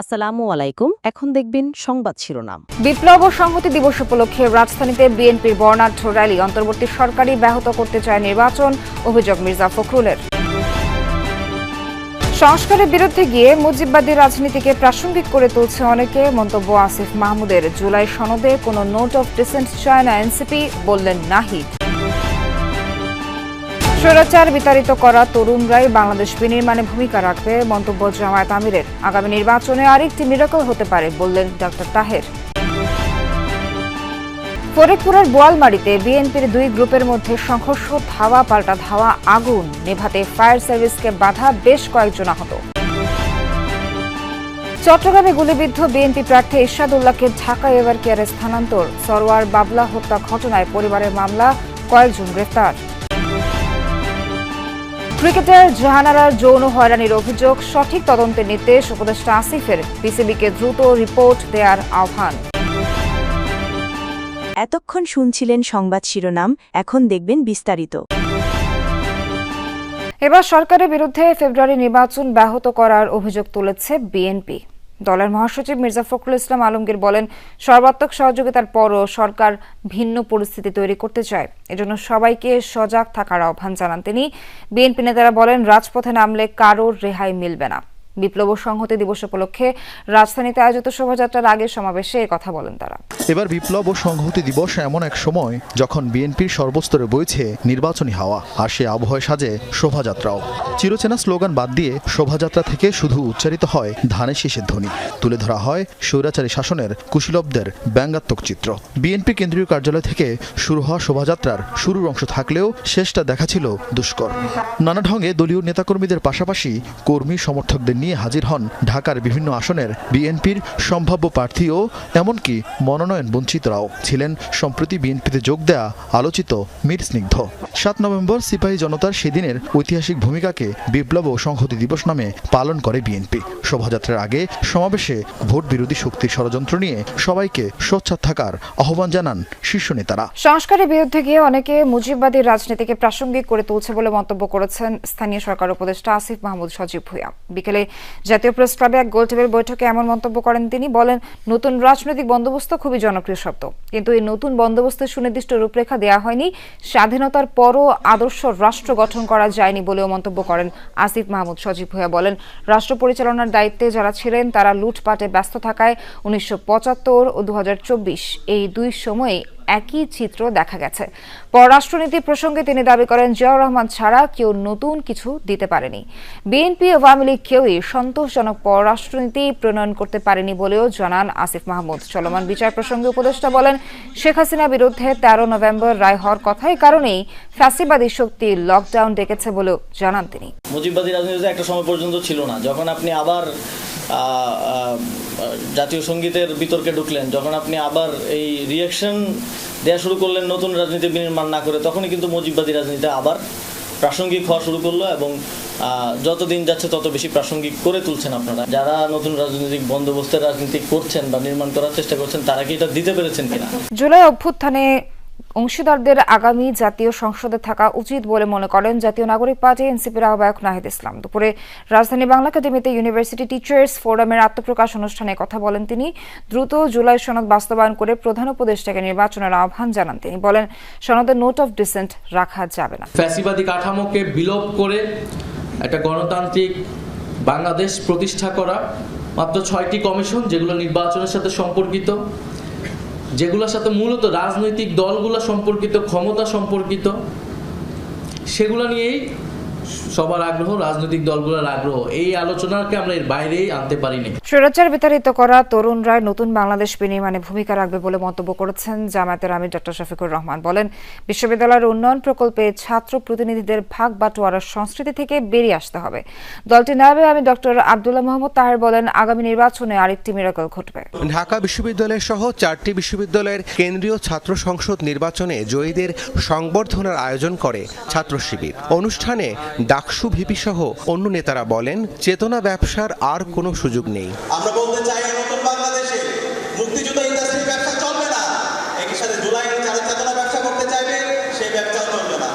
আসসালামু আলাইকুম। এখন দেখবেন সংবাদ শিরোনাম। বিপ্লব ও সংহতি দিবস উপলক্ষে রাজধানীতে বিএনপির বর্ণাঢ্য র্যালি। অন্তর্বর্তী সরকারই ব্যাহত করতে চায় নির্বাচন, অভিযোগ মির্জা ফখরুলের। সংস্কারের বিরুদ্ধে গিয়ে মুজিববাদী রাজনীতিকে প্রাসঙ্গিক করে তুলছে অনেকে, মন্তব্য আসিফ মাহমুদের। জুলাই সনদে কোনো নোট অফ ডিসেন্ট চায় না এনসিপি, বললেন নাহিদ। স্বৈরাচার বিতাড়িত করা তরুণরাই বাংলাদেশ বিনির্মাণে ভূমিকা রাখবে, মন্তব্য জামায়াত আমিরের। আগামী নির্বাচনে আরেকটি মিরাকল হতে পারে, বললেন ডক্টর তাহের। ফরিদপুরের বোয়ালমারিতে বিএনপির দুই গ্রুপের মধ্যে সংঘর্ষ, ধাওয়া, পাল্টা ধাওয়া, আগুন নেভাতে ফায়ার সার্ভিসকে বাধা বেশ কয়েকজন আহত। চট্টগ্রামে গুলিবিদ্ধ বিএনপি প্রার্থী ইরশাদুল্লাহকে ঢাকা এভার কেয়ারে স্থানান্তর। সরোয়ার বাবলা হত্যা ঘটনায় পরিবারের মামলা, কয়েকজন গ্রেফতার। ক্রিকেটার জাহানারার যৌন হয়রানির অভিযোগ সঠিক তদন্তের নির্দেশ উপদেষ্টা আসিফের। বিসিবিকে দ্রুত রিপোর্ট দেওয়ার আহ্বান। এতক্ষণ শুনছিলেন সংবাদ শিরোনাম এখন দেখবেন বিস্তারিত। এবার সরকারের বিরুদ্ধে ফেব্রুয়ারি নির্বাচন ব্যাহত করার অভিযোগ তুলেছে বিএনপি। দলের মহাসচিব মির্জা ফখরুল ইসলাম আলমগীর বলেন, সর্বাত্মক সহযোগিতার পরও সরকার ভিন্ন পরিস্থিতি তৈরি করতে চায়। এজন্য সবাইকে সজাগ থাকার আহ্বান জানান তিনি। বিএনপি নেতারা বলেন, রাজপথে নামলে কারোর রেহাই মিলবে না। বিপ্লব ও সংহতি দিবস উপলক্ষে রাজধানীতে আয়োজিত শোভাযাত্রার আগে সমাবেশে কথা বলেন তারা। এবার বিপ্লব ও সংহতি দিবস এমন এক সময় যখন বিএনপির সর্বস্তরে বইছে নির্বাচনী হাওয়া আর সে আবহাওয়ায় সাজে শোভাযাত্রাও। চিরচেনা স্লোগান বাদ দিয়ে শোভাযাত্রা থেকে শুধু উচ্চারিত হয় ধানের শীষের ধ্বনি। তুলে ধরা হয় স্বৈরাচারী শাসনের কুশীলবদের ব্যঙ্গাত্মক চিত্র। বিএনপি কেন্দ্রীয় কার্যালয় থেকে শুরু হওয়া শোভাযাত্রার শুরুর অংশ থাকলেও শেষটা দেখা ছিল দুষ্কর। নানা ঢঙ্গে দলীয় নেতাকর্মীদের পাশাপাশি কর্মী সমর্থকদের নিয়ে হাজির হন ঢাকার বিভিন্ন আসনের বিএনপির সম্ভাব্য প্রার্থী ও এমনকি মনোনয়ন বঞ্চিতরাও ছিলেন সম্প্রতি বিএনপিতে যোগ দেয়া আলোচিত মীর স্নিগ্ধ। সাত নভেম্বর সিপাহী জনতার সেদিনের ঐতিহাসিক ভূমিকাকে বিপ্লব ও সংহতি দিবস নামে পালন করে বিএনপি। শোভাযাত্রার আগে সমাবেশে ভোট বিরোধী শক্তির ষড়যন্ত্র নিয়ে সবাইকে সোচ্চার থাকার আহ্বান জানান শীর্ষ নেতারা। সংস্কারের বিরুদ্ধে গিয়ে অনেকে মুজিববাদী রাজনীতিকে প্রাসঙ্গিক করে তুলছে বলে মন্তব্য করেছেন স্থানীয় সরকার উপদেষ্টা আসিফ মাহমুদ সজীব ভুঁইয়া। বিকেলে জাতীয় প্রেস ক্লাবে এক গোলটেবিল বৈঠকে এমন মন্তব্য করেন তিনি। বলেন, নতুন রাজনৈতিক বন্দোবস্ত খুবই জনপ্রিয় শব্দ। কিন্তু এই নতুন বন্দোবস্তের সুনির্দিষ্ট রূপরেখা দেওয়া হয়নি। স্বাধীনতার পরও আদর্শ রাষ্ট্র গঠন করা যায়নি বলেও মন্তব্য করেন আসিফ মাহমুদ সজীব ভুঁইয়া বলেন, রাষ্ট্র পরিচালনার দায়িত্বে যারা ছিলেন, তারা লুটপাটে ব্যস্ত থাকায় উনিশশো ও দু এই দুই সময়ে একই চিত্র দেখা গেছে। পররাষ্ট্রনীতি প্রসঙ্গে তিনি দাবি করেন, জিয়াউর রহমান ছাড়া কেউ নতুন কিছু দিতে পারেনি। বিএনপি আওয়ামী লীগ কেউই সন্তোষজনক পররাষ্ট্রনীতি প্রণয়ন করতে পারেনি বলেও জানান আসিফ মাহমুদ। চলমান বিচার প্রসঙ্গে উপদেষ্টা বলেন, শেখ হাসিনার বিরুদ্ধে তেরো নভেম্বর রায় হওয়ার কথাই কারণেই ফ্যাসিবাদী শক্তি লকডাউন ডেকেছে বলেও জানান তিনি। মুজিববাদী রাজনীতিতে একটা সময় পর্যন্ত ছিল না। যখন আপনি আবার জাতীয় সঙ্গীতের বিতর্কে ঢুকলেন। যখন আপনি আবার এই রিয়াকশন দেওয়া শুরু করলেন নতুন রাজনীতি বিনির্মাণ না করে, তখনই কিন্তু মজিববাদী রাজনীতি আবার প্রাসঙ্গিক হওয়া শুরু করল এবং যত দিন যাচ্ছে তত বেশি প্রাসঙ্গিক করে তুলছেন আপনারা। যারা নতুন রাজনৈতিক বন্দোবস্তের রাজনীতি করছেন বা নির্মাণ করার চেষ্টা করছেন, তারা কি এটা দিতে পেরেছেন কিনা? জুলাই অভ্যুত্থানে অংশীদারদের আগামী জাতীয় সংসদে থাকা উচিত বলে মনে করেন জাতীয় নাগরিক পার্টি এনসিপির আহ্বায়ক নাহিদ ইসলাম। দুপুরে রাজধানী বাংলা একাডেমিতে ইউনিভার্সিটি টিচার্স ফোরামের আত্মপ্রকাশ অনুষ্ঠানে কথা বলেন তিনি। দ্রুত জুলাই সনদ বাস্তবায়ন করে প্রধান উপদেষ্টাকে নির্বাচনের আহ্বান জানান তিনি। বলেন, সনদের নোট অফ ডিসেন্ট রাখা যাবে না। ফ্যাসিবাদী কাঠামোকে বিলোপ করে একটা গণতান্ত্রিক বাংলাদেশ প্রতিষ্ঠা করা মাত্র ছয়টি কমিশন যেগুলো নির্বাচনের সাথে সম্পর্কিত। যেগুলোর সাথে মূলত রাজনৈতিক দলগুলো সম্পর্কিত ক্ষমতা সম্পর্কিত সেগুলো নিয়েই সবার আগ্রহ রাজনৈতিক দলগুলোর আগ্রহ। এই আলোচনাকে আমরা এর বাইরেই আনতে পারিনি। স্বৈরাচার বিতাড়িত করা তরুণরা নতুন বাংলাদেশ বিনির্মাণে ভূমিকা রাখবে বলে মন্তব্য করেছেন জামায়াতের আমির ডক্টর শফিকুর রহমান। বলেন বিশ্ববিদ্যালয়ের উন্নয়ন প্রকল্পে ছাত্র প্রতিনিধিদের ভাগ বাটোয়ারার সংস্কৃতি থেকে বেরিয়ে আসতে হবে। দলটির নায়বে আমি ডক্টর আবদুল্লাহ মোহাম্মদ তাহের বলেন আগামী নির্বাচনে আরেকটি মিরাকল ঘটবে। ঢাকা বিশ্ববিদ্যালয় সহ চারটি বিশ্ববিদ্যালয়ের কেন্দ্রীয় ছাত্র সংসদ নির্বাচনে জয়ীদের সংবর্ধনার আয়োজন করে ছাত্র শিবির। অনুষ্ঠানে ডাকসু ভিপি সহ অন্য নেতারা বলেন চেতনা ব্যবসার আর কোনো সুযোগ নেই। আমরা বলতে চাই নতুন বাংলাদেশে মুক্তিযুদ্ধ ইন্ডাস্ট্রির ব্যবসা চলবে না। একই সাথে যারা চেতনা ব্যবসা করতে চাইবে সেই ব্যবসাও চলবে না।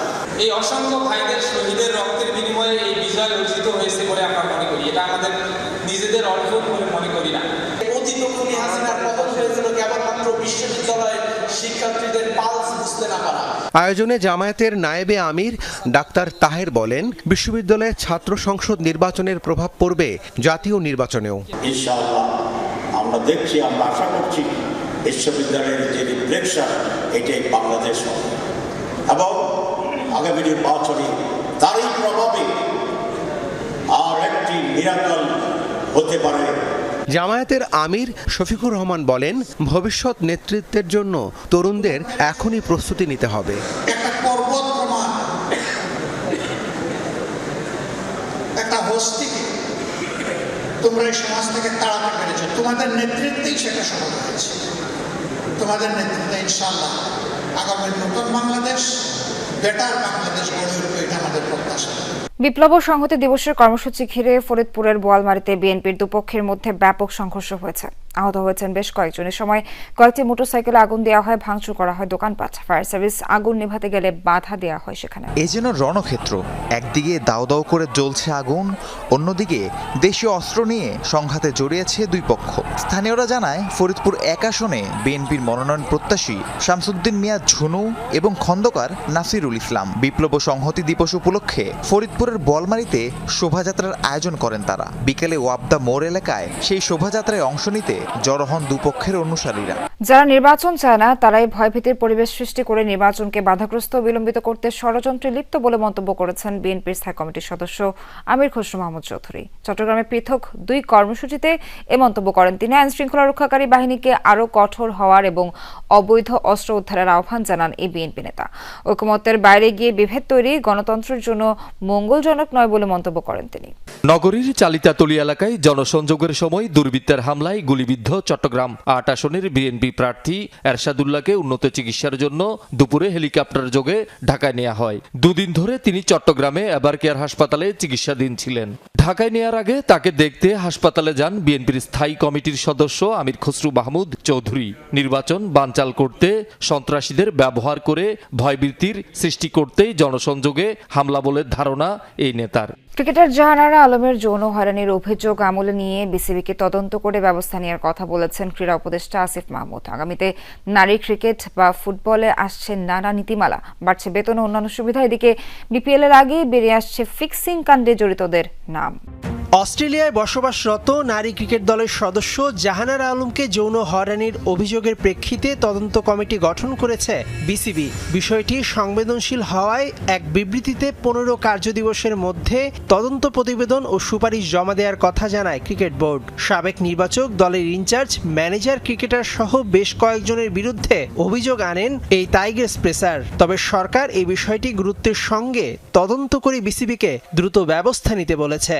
এই অসংখ্য ভাইদের শহীদের রক্তের বিনিময়ে এই বিজয় অর্জিত হয়েছে বলে আমরা মনে করি। এটা আমাদের সুযোগ বলে মনে করি না। অতীত খুনি হাসিনার পতন হয়েছিল কেবলমাত্র বিশ্ববিদ্যালয়ের শিক্ষার্থীদের পালস বুঝতে না পারা। আয়োজনে জামায়াতের নায়েবে আমির ডাক্তার তাহের বলেন, বিশ্ববিদ্যালয়ের ছাত্র সংসদ নির্বাচনের প্রভাব পড়বে জাতীয় নির্বাচনেও। আমরা দেখছি, আমরা আশা করছি বিশ্ববিদ্যালয়ের যে রিফ্লেকশন এটাই বাংলাদেশ এবং আগামী নির্বাচনে তারই প্রভাবে আর একটি মিরাকল হতে পারে জামায়াতের আমির শফিকুর রহমান বলেন, ভবিষ্যৎ নেতৃত্বের জন্য তরুণদের এখনই প্রস্তুতি নিতে হবে। তোমরা এই সমাজ থেকে তাড়াতে পেরেছ। তোমাদের নেতৃত্বেই সেটা সফল হয়েছে। তোমাদের নেতৃত্বে ইনশাল্লাহ আগামী নতুন বাংলাদেশ বেটার বাংলাদেশ গড়ে উঠবে এটা আমাদের প্রত্যাশা। বিপ্লব সংহতি দিবসের কর্মসূচি ঘিরে ফরিদপুরের বোয়ালমারিতে বিএনপির দুপক্ষের মধ্যে ব্যাপক সংঘর্ষ হয়েছে। আহত হয়েছেন বেশ কয়েকজন সময় কয়েকটি মোটরসাইকেলে আগুন দেওয়া হয়, ভাঙচুর করা হয়, দোকানপাট, ফায়ার সার্ভিস, আগুন নেভাতে গেলে বাধা দেওয়া হয় সেখানে। এ যেন রণক্ষেত্র। একদিকে দাও দাও করে জ্বলছে আগুন, অন্যদিকে দেশীয় অস্ত্র নিয়ে সংঘাতে জড়িয়েছে দুই পক্ষ। স্থানীয়রা জানায়, ফরিদপুর এক আসনে বিএনপির মনোনয়ন প্রত্যাশী শামসুদ্দিন মিয়া ঝুনু এবং খন্দকার নাসিরুল ইসলাম। বিপ্লব সংহতি দিবস উপলক্ষে ফরিদপুরের বলমারিতে শোভাযাত্রার আয়োজন করেন তারা। বিকেলে ওয়াবদা মোড় এলাকায় সেই শোভাযাত্রায় অংশ নিতে জড়ো হন দুপক্ষের অনুসারীরা। যারা নির্বাচন চায় না, তারাই ভয়ভীতির পরিবেশ সৃষ্টি করে নির্বাচনকে বাধাগ্রস্ত বিলম্বিত করতে ষড়যন্ত্রে লিপ্ত বলে মন্তব্য করেছেন বিএনপির স্থায়ী কমিটির সদস্য আমির খসরু মাহমুদ চৌধুরী। চট্টগ্রামে পৃথক দুই কর্মসূচিতে এ মন্তব্য করেন তিনি। আইন শৃঙ্খলা রক্ষাকারী বাহিনীকে আরও কঠোর হওয়ার এবং অবৈধ অস্ত্র উদ্ধারের আহ্বান জানান এই বিএনপি নেতা। ঐকমত্যের বাইরে গিয়ে বিভেদ তৈরি গণতন্ত্রের জন্য মঙ্গলজনক নয় বলে মন্তব্য করেন তিনি। নগরীর চালিতাতলি এলাকায় জনসংযোগের সময় দুর্বৃত্তের হামলায় গুলিবিদ্ধ চট্টগ্রাম আট আসনের বিএনপি প্রার্থী এরশাদুল্লাহকে উন্নত চিকিৎসার জন্য দুপুরে হেলিকপ্টার যোগে ঢাকায় নেওয়া হয়। দুদিন ধরে তিনি চট্টগ্রামে এবার কেয়ার হাসপাতালে চিকিৎসাধীন ছিলেন। ঢাকায় নেওয়ার আগে তাকে দেখতে হাসপাতালে যান বিএনপির স্থায়ী কমিটির সদস্য আমির খসরু মাহমুদ চৌধুরী। নির্বাচন বানচাল করতে সন্ত্রাসীদের ব্যবহার করে ভয়ভীতির সৃষ্টি করতেই জনসংযোগে হামলা বলে ধারণা এই নেতার। ক্রিকেটার জাহানারা আলমের যৌন হয়রানির অভিযোগ আমলে নিয়ে বিসিবিকে তদন্ত করে ব্যবস্থা নেওয়ার কথা বলেছেন ক্রীড়া উপদেষ্টা আসিফ মাহমুদ। আগামীতে নারী ক্রিকেট বা ফুটবলে আসছে নানা নীতিমালা, বাড়ছে বেতন ও অন্যান্য সুবিধা। এদিকে বিপিএল এর আগেই বেরিয়ে আসছে ফিক্সিং কাণ্ডে জড়িতদের নাম। অস্ট্রেলিয়ায় বসবাসরত নারী ক্রিকেট দলের সদস্য জাহানারা আলমকে যৌন হয়রানির অভিযোগের প্রেক্ষিতে তদন্ত কমিটি গঠন করেছে বিসিবি। বিষয়টি সংবেদনশীল হওয়ায় এক বিবৃতিতে পনেরো কার্যদিবসের মধ্যে তদন্ত প্রতিবেদন ও সুপারিশ জমা দেওয়ার কথা জানায় ক্রিকেট বোর্ড। সাবেক নির্বাচক দলের ইনচার্জ, ম্যানেজার, ক্রিকেটার সহ বেশ কয়েকজনের বিরুদ্ধে অভিযোগ আনেন এই টাইগার্স প্রেসার তবে সরকার এই বিষয়টি গুরুত্বের সঙ্গে তদন্ত করে বিসিবিকে দ্রুত ব্যবস্থা নিতে বলেছে।